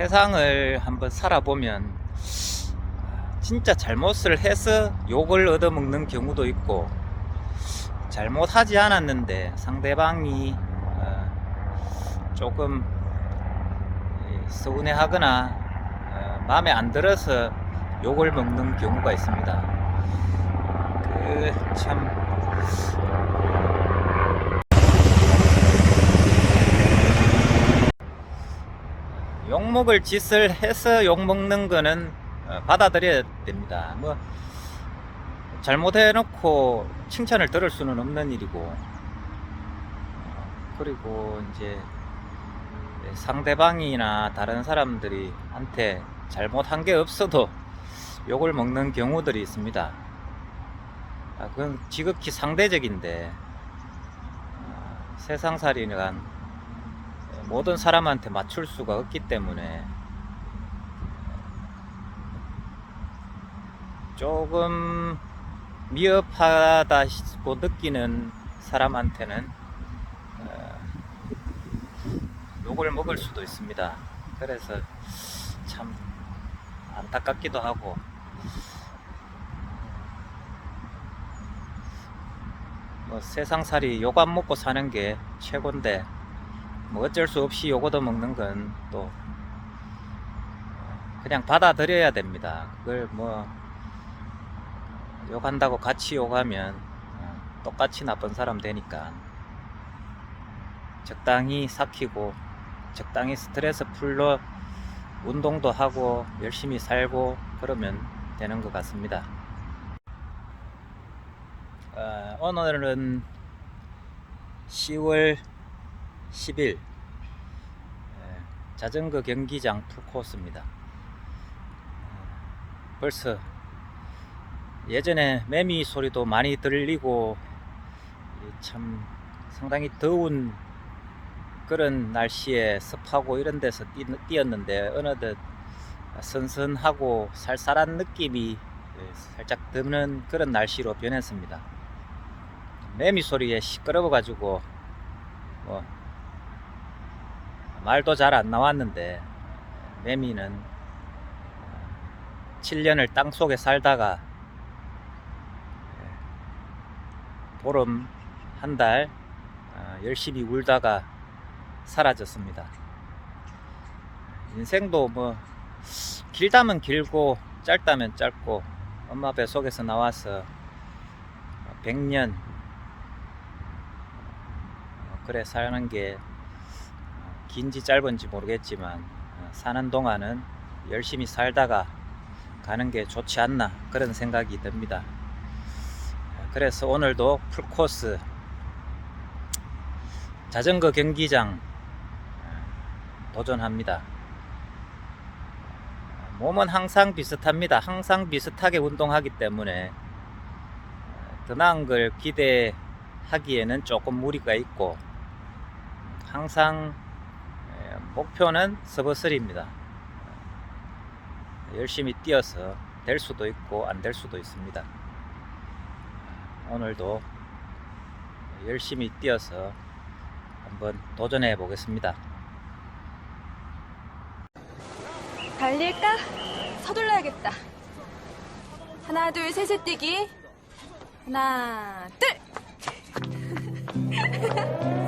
세상을 한번 살아보면 진짜 잘못을 해서 욕을 얻어먹는 경우도 있고 잘못하지 않았는데 상대방이 어, 조금 서운해하거나 어, 마음에 안 들어서 욕을 먹는 경우가 있습니다. 그 참 욕먹을 짓을 해서 욕먹는 거는 어, 받아들여야 됩니다. 뭐 잘못해놓고 칭찬을 들을 수는 없는 일이고 어, 그리고 이제 상대방이나 다른 사람들이 한테 잘못한 게 없어도 욕을 먹는 경우들이 있습니다. 아, 그건 지극히 상대적인데 어, 세상살이란 모든 사람한테 맞출 수가 없기 때문에 조금 미흡하다고 느끼는 사람한테는 어, 욕을 먹을 수도 있습니다. 그래서 참 안타깝기도 하고 뭐 세상살이 욕 안 먹고 사는 게 최고인데 뭐 어쩔 수 없이 욕 얻어 먹는 건 또 그냥 받아들여야 됩니다. 그걸 뭐 욕한다고 같이 욕하면 어, 똑같이 나쁜 사람 되니까 적당히 삭히고 적당히 스트레스 풀러 운동도 하고 열심히 살고 그러면 되는 것 같습니다. 어, 오늘은 10월 10일 예, 자전거 경기장 풀코스입니다. 어, 벌써 예전에 매미 소리도 많이 들리고 이참 상당히 더운 그런 날씨에 습하고 이런 데서 뛰, 뛰었는데 어느덧 선선하고 쌀쌀한 느낌이 예, 살짝 드는 그런 날씨로 변했습니다. 매미 소리에 시끄러워 가지고 뭐 말도 잘 안 나왔는데 매미는 7년을 땅 속에 살다가 보름 한 달 열심히 울다가 사라졌습니다. 인생도 뭐 길다면 길고 짧다면 짧고 엄마 뱃속에서 나와서 100년 그래 사는 게 긴지 짧은지 모르겠지만 어, 사는 동안은 열심히 살다가 가는 게 좋지 않나 그런 생각이 듭니다. 그래서 오늘도 풀코스 자전거 경기장 어, 도전합니다. 몸은 항상 비슷합니다. 항상 비슷하게 운동하기 때문에 어, 더 나은 걸 기대하기에는 조금 무리가 있고 항상 예, 목표는 서버스리입니다. 열심히 뛰어서 될 수도 있고 안 될 수도 있습니다. 오늘도 열심히 뛰어서 한번 도전해 보겠습니다. 달릴까? 서둘러야겠다. 하나, 둘, 셋에 뛰기. 하나, 둘!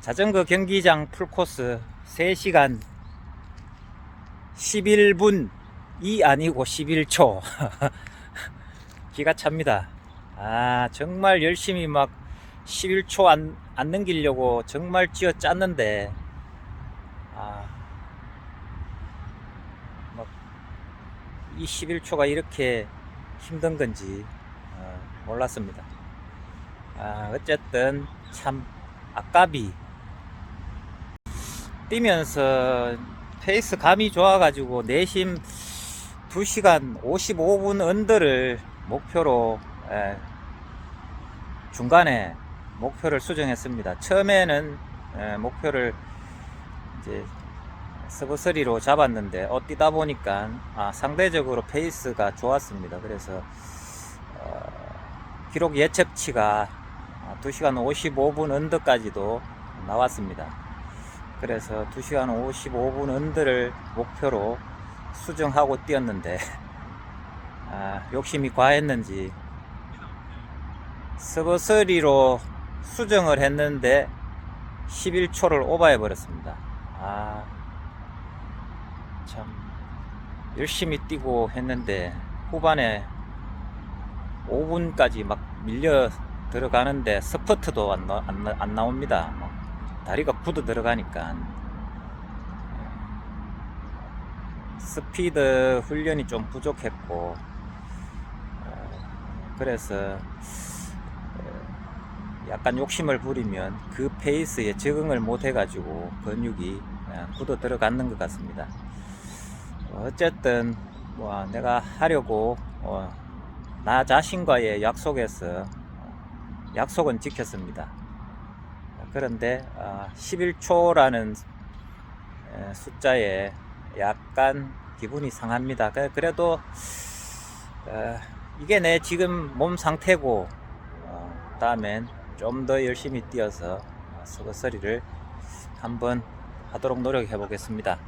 자전거 경기장 풀코스 3시간 11분 이 아니고 11초 기가 찹니다 아 정말 열심히 막 11초 안, 안 넘기려고 정말 쥐어 짰는데 아, 막 이 11초가 이렇게 힘든 건지 어, 몰랐습니다. 아, 어쨌든 참 아깝이 뛰면서 페이스 감이 좋아가지고 내심 2시간 55분 언더를 목표로 에, 중간에 목표를 수정했습니다. 처음에는 에, 목표를 이제 서브3로 잡았는데 어, 뛰다 보니까 아, 상대적으로 페이스가 좋았습니다. 그래서 어, 기록 예측치가 2시간 55분 언더까지도 나왔습니다. 그래서 2시간 55분 언더를 목표로 수정하고 뛰었는데 아, 욕심이 과했는지 서브3로 수정을 했는데 11초를 오버해 버렸습니다. 아, 참 열심히 뛰고 했는데 후반에 5분까지 막 밀려 들어가는데 스퍼트도 안, 나, 안, 나- 안 나옵니다. 막 다리가 굳어 들어가니까 스피드 훈련이 좀 부족했고 어, 그래서 어, 약간 욕심을 부리면 그 페이스에 적응을 못 해 가지고 근육이 그냥 굳어 들어가는 것 같습니다. 어쨌든 뭐 내가 하려고 어, 나 자신과의 약속에서 어, 약속은 지켰습니다. 그런데 11초라는 숫자에 약간 기분이 상합니다. 그- 그래도 어, 이게 내 지금 몸 상태고 어, 다음엔 좀 더 열심히 뛰어서 서거서리를 한번 하도록 노력해 보겠습니다.